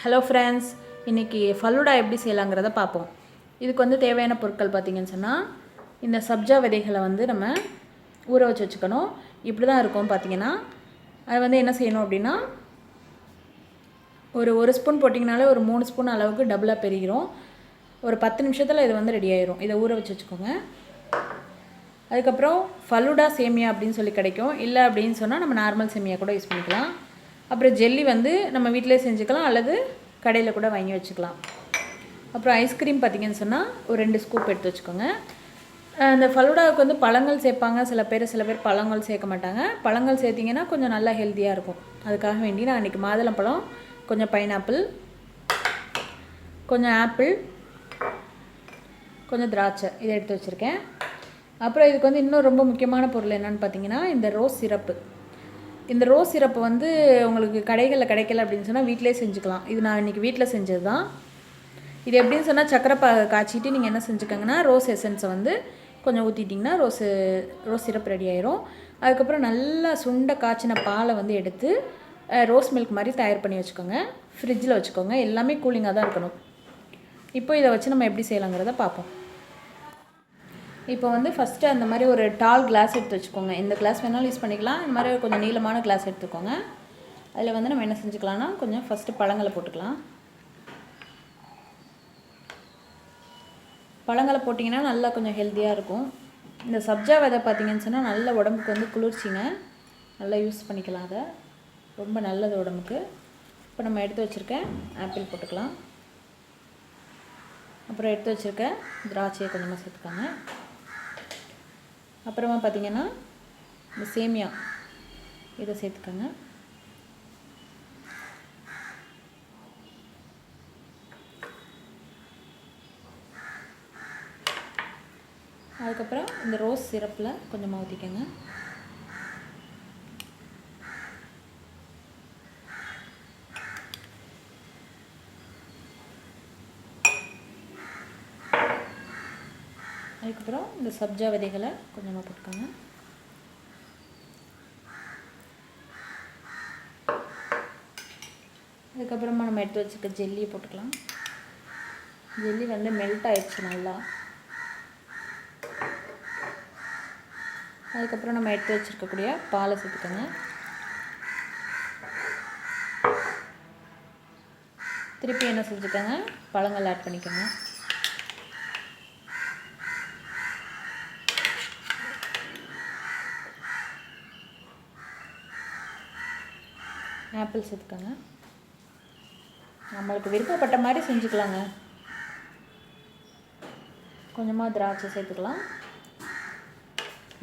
Hello friends இன்றைக்கி ஃபல்லுடா எப்படி செய்யலாங்கிறத பார்ப்போம். இதுக்கு வந்து தேவையான பொருட்கள் பார்த்திங்கன்னு சொன்னால் இந்த சப்ஜா விதைகளை வந்து நம்ம ஊற வச்சு வச்சுக்கணும். இப்படி தான் இருக்கும் பார்த்திங்கன்னா. அது வந்து என்ன செய்யணும் அப்படின்னா ஒரு ஒரு ஸ்பூன் போட்டிங்கனாலே ஒரு மூணு ஸ்பூன் அளவுக்கு டபுளாக பெருகிரும். ஒரு பத்து நிமிஷத்தில் இது வந்து ரெடி ஆயிரும். இதை ஊற வச்சு வச்சுக்கோங்க. அதுக்கப்புறம் ஃபல்லுடா சேமியா அப்படின்னு சொல்லி கிடைக்கும். இல்லை அப்படின்னு சொன்னால் நம்ம நார்மல் சேமியா கூட யூஸ் பண்ணிக்கலாம். அப்புறம் ஜெல்லி வந்து நம்ம வீட்டிலே செஞ்சுக்கலாம் அல்லது கடையில் கூட வாங்கி வச்சுக்கலாம். அப்புறம் ஐஸ்கிரீம் பார்த்திங்கன்னு சொன்னால் ஒரு ரெண்டு ஸ்கூப் எடுத்து வச்சுக்கோங்க. அந்த இந்த ஃபலூடாவுக்கு வந்து பழங்கள் சேர்ப்பாங்க. சில பேர் சில பேர் பழங்கள் சேர்க்க மாட்டாங்க. பழங்கள் சேர்த்திங்கன்னா கொஞ்சம் நல்லா ஹெல்த்தியாக இருக்கும். அதுக்காக வேண்டி நான் இன்றைக்கி மாதுளம்பழம் கொஞ்சம் பைனாப்பிள் கொஞ்சம் ஆப்பிள் கொஞ்சம் திராட்சை இதை எடுத்து வச்சுருக்கேன். அப்புறம் இதுக்கு வந்து இன்னும் ரொம்ப முக்கியமான பொருள் என்னென்னு பார்த்தீங்கன்னா இந்த ரோஸ் சிரப்பு இந்த ரோஸ் சிரப்பு வந்து உங்களுக்கு கடைகளில் கிடைக்கல அப்படின்னு சொன்னால் வீட்டிலே செஞ்சுக்கலாம். இது நான் இன்றைக்கி வீட்டில் செஞ்சது தான் இது எப்படின்னு சொன்னால் சக்கரை பா காய்ச்சிட்டு நீங்கள் என்ன செஞ்சுக்கோங்கன்னா ரோஸ் எசன்ஸை வந்து கொஞ்சம் ஊற்றிட்டிங்கன்னா ரோஸு ரோஸ் சிரப் ரெடி ஆயிரும். அதுக்கப்புறம் நல்லா சுண்ட காய்ச்சின பாலை வந்து எடுத்து ரோஸ் மில்க் மாதிரி தயார் பண்ணி வச்சுக்கோங்க. ஃப்ரிட்ஜில் வச்சுக்கோங்க. எல்லாமே கூலிங்காக தான் இருக்கணும். இப்போ இதை வச்சு நம்ம எப்படி செய்யலாங்கிறத பார்ப்போம். இப்போ வந்து ஃபஸ்ட்டு அந்த மாதிரி ஒரு டால் கிளாஸ் எடுத்து வச்சுக்கோங்க. இந்த கிளாஸ் வேணாலும் யூஸ் பண்ணிக்கலாம். இந்த மாதிரி கொஞ்சம் நீளமான கிளாஸ் எடுத்துக்கோங்க. அதில் வந்து நம்ம என்ன செஞ்சுக்கலாம்னா கொஞ்சம் ஃபஸ்ட்டு பழங்களை போட்டுக்கலாம். பழங்களை போட்டிங்கன்னா நல்லா கொஞ்சம் ஹெல்த்தியாக இருக்கும். இந்த சப்ஜா விதை பார்த்தீங்கன்னு சொன்னால் நல்ல உடம்புக்கு வந்து குளிர்ச்சிங்க. நல்லா யூஸ் பண்ணிக்கலாம் அதை. ரொம்ப நல்லது உடம்புக்கு. இப்போ நம்ம எடுத்து வச்சுருக்க ஆப்பிள் போட்டுக்கலாம். அப்புறம் எடுத்து வச்சுருக்க திராட்சையை கொஞ்சமாக சேர்த்துக்கோங்க. அப்புறமா பார்த்தீங்கன்னா இந்த சேமியா. இதை சேர்த்துக்கோங்க. அதுக்கப்புறம் இந்த ரோஸ் சிரப்பில் கொஞ்சமாக ஊற்றிக்கோங்க. அதுக்கப்புறம் இந்த சப்ஜா விதைகளை கொஞ்சமாக போட்டுக்கோங்க. அதுக்கப்புறமா நம்ம எடுத்து வச்சுருக்க ஜெல்லியை போட்டுக்கலாம். ஜெல்லி வந்து மெல்ட் ஆயிடுச்சு நல்லா. அதுக்கப்புறம் நம்ம எடுத்து வச்சுருக்கக்கூடிய பாலை சேர்த்துக்கோங்க. திருப்பி என்ன செஞ்சுக்கோங்க பழங்கள் ஆட் பண்ணிக்கோங்க. ஆப்பிள் சேர்த்துக்கோங்க. நம்மளுக்கு விருப்பப்பட்ட மாதிரி செஞ்சுக்கலாங்க. கொஞ்சமாக திராட்சை சேர்த்துக்கலாம்.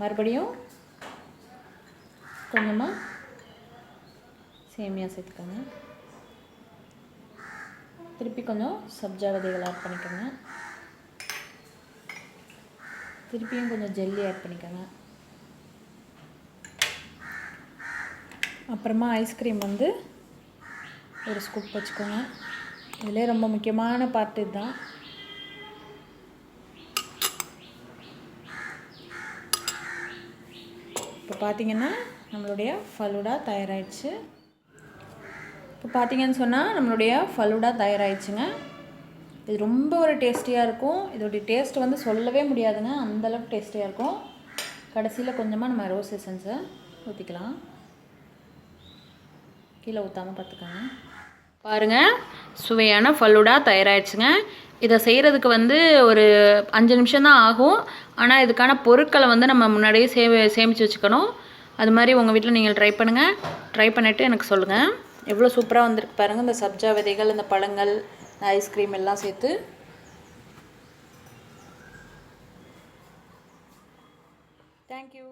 மறுபடியும் கொஞ்சமாக சேமியா சேர்த்துக்கோங்க. திருப்பி கொஞ்சம் சப்ஜா விதைகள் ஆட் பண்ணிக்கோங்க. திருப்பியும் கொஞ்சம் ஜெல்லி ஆட் பண்ணிக்கோங்க. அப்புறமா ஐஸ்கிரீம் வந்து ஒரு ஸ்கூப் வச்சுக்கோங்க. இதிலே ரொம்ப முக்கியமான பார்ட் இதுதான். இப்போ பார்த்தீங்கன்னா நம்மளுடைய ஃபலூடா தயாராகிடுச்சு இப்போ பார்த்தீங்கன்னு சொன்னால் நம்மளுடைய ஃபலூடா தயாராகிடுச்சுங்க இது ரொம்ப ஒரு டேஸ்டியாக இருக்கும். இதோடைய டேஸ்ட் வந்து சொல்லவே முடியாதுங்க. அந்தளவுக்கு டேஸ்டியாக இருக்கும். கடைசியில் கொஞ்சமாக நம்ம ரோஸ் எசன்ஸை ஊற்றிக்கலாம் கீழே ஊற்றாமல் பார்த்துக்கோங்க. பாருங்கள் சுவையான ஃபலூடா தயாராகிடுச்சுங்க இதை செய்கிறதுக்கு வந்து ஒரு அஞ்சு நிமிஷம் தான் ஆகும். ஆனால் இதுக்கான பொருட்களை வந்து நம்ம முன்னாடியே சே சேமித்து வச்சுக்கணும். அது மாதிரி உங்கள் வீட்டில் நீங்கள் ட்ரை பண்ணுங்கள் ட்ரை பண்ணிவிட்டு எனக்கு சொல்லுங்கள் எவ்வளோ சூப்பராக வந்திருக்கு பாருங்கள் இந்த சப்ஜா விதைகள் இந்த பழங்கள் இந்த ஐஸ்கிரீம் எல்லாம் சேர்த்து. தேங்க்யூ